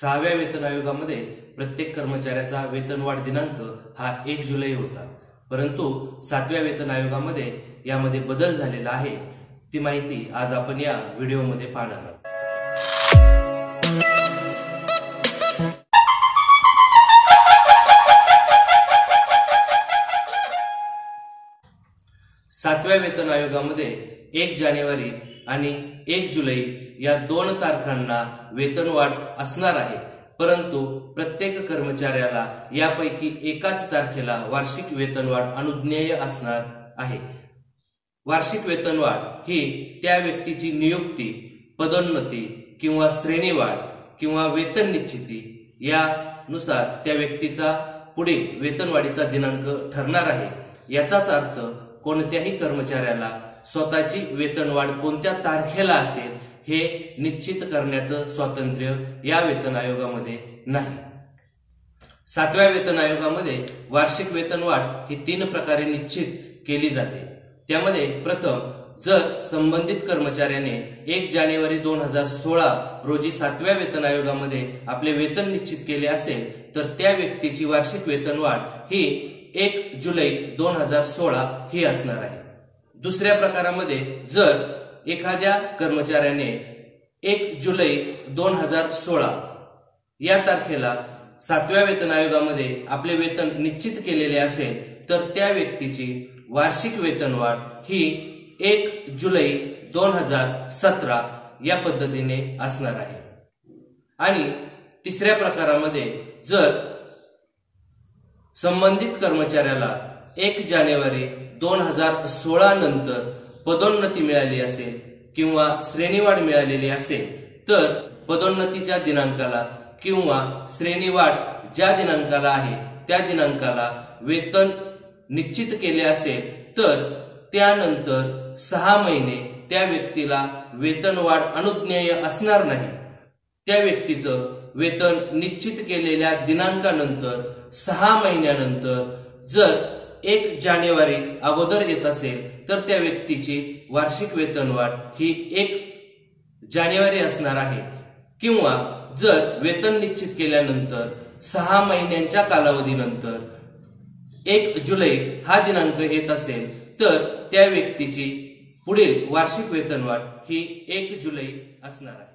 सहाव्या वेतन आयोगामध्ये प्रत्येक कर्मचाऱ्याचा वेतनवाढ दिनांक हा एक जुलै होता. परंतु सातव्या वेतन आयोगामध्ये यामध्ये बदल झालेला आहे. ती माहिती आज आपण या व्हिडिओमध्ये पाहणार आहोत. सातव्या वेतन आयोगामध्ये एक जानेवारी आणि एक जुलै या दोन तारखांना वेतनवाढ असणार आहे. परंतु प्रत्येक कर्मचाऱ्याला यापैकी एकाच तारखेला वार्षिक वेतनवाढ अनुज्ञेय असणार आहे. वार्षिक वेतनवाढ ही त्या व्यक्तीची नियुक्ती पदोन्नती किंवा श्रेणीवाढ किंवा वेतन निश्चिती यानुसार त्या व्यक्तीचा पुढील वेतनवाढीचा दिनांक ठरणार आहे. याचाच अर्थ कोणत्याही कर्मचाऱ्याला स्वतःची वेतनवाढ कोणत्या तारखेला असेल हे निश्चित करण्याचं स्वातंत्र्य या वेतन आयोगामध्ये नाही. सातव्या वेतन आयोगामध्ये वार्षिक वेतनवाढ ही तीन प्रकारे निश्चित केली जाते. त्यामध्ये प्रथम जर संबंधित कर्मचाऱ्याने एक जानेवारी दोन हजार सोळा रोजी सातव्या वेतन आयोगामध्ये आपले वेतन निश्चित केले असेल तर त्या व्यक्तीची वार्षिक वेतनवाढ ही एक जुलै दोन हजार सोळा ही असणार आहे. दुसऱ्या प्रकारामध्ये जर एखाद्या कर्मचाऱ्याने एक जुलै दोन हजार सोळा या तारखेला सातव्या वेतन आयोगामध्ये आपले वेतन निश्चित केलेले असेल तर त्या व्यक्तीची वार्षिक वेतनवाढ ही एक जुलै दोन हजार सतरा या पद्धतीने असणार आहे. आणि तिसऱ्या प्रकारामध्ये जर संबंधित कर्मचाऱ्याला एक जानेवारी दोन हजार सोळा नंतर पदोन्नती मिळाली असेल किंवा श्रेणीवाढ मिळालेली असेल तर पदोन्नतीच्या दिनांकाला किंवा श्रेणीवाढ ज्या दिनांकाला आहे त्या दिनांकाला वेतन निश्चित केले असेल तर त्यानंतर सहा महिने त्या व्यक्तीला वेतनवाढ अनुज्ञेय असणार नाही. त्या व्यक्तीचं वेतन निश्चित केलेल्या दिनांकानंतर सहा महिन्यानंतर जर एक जानेवारी अगोदर येत असेल तर त्या व्यक्तीची वार्षिक वेतनवाढ ही एक जानेवारी असणार आहे. किंवा जर वेतन निश्चित केल्यानंतर सहा महिन्यांच्या कालावधीनंतर एक जुलै हा दिनांक येत असेल तर त्या व्यक्तीची पुढील वार्षिक वेतनवाढ ही एक जुलै असणार आहे.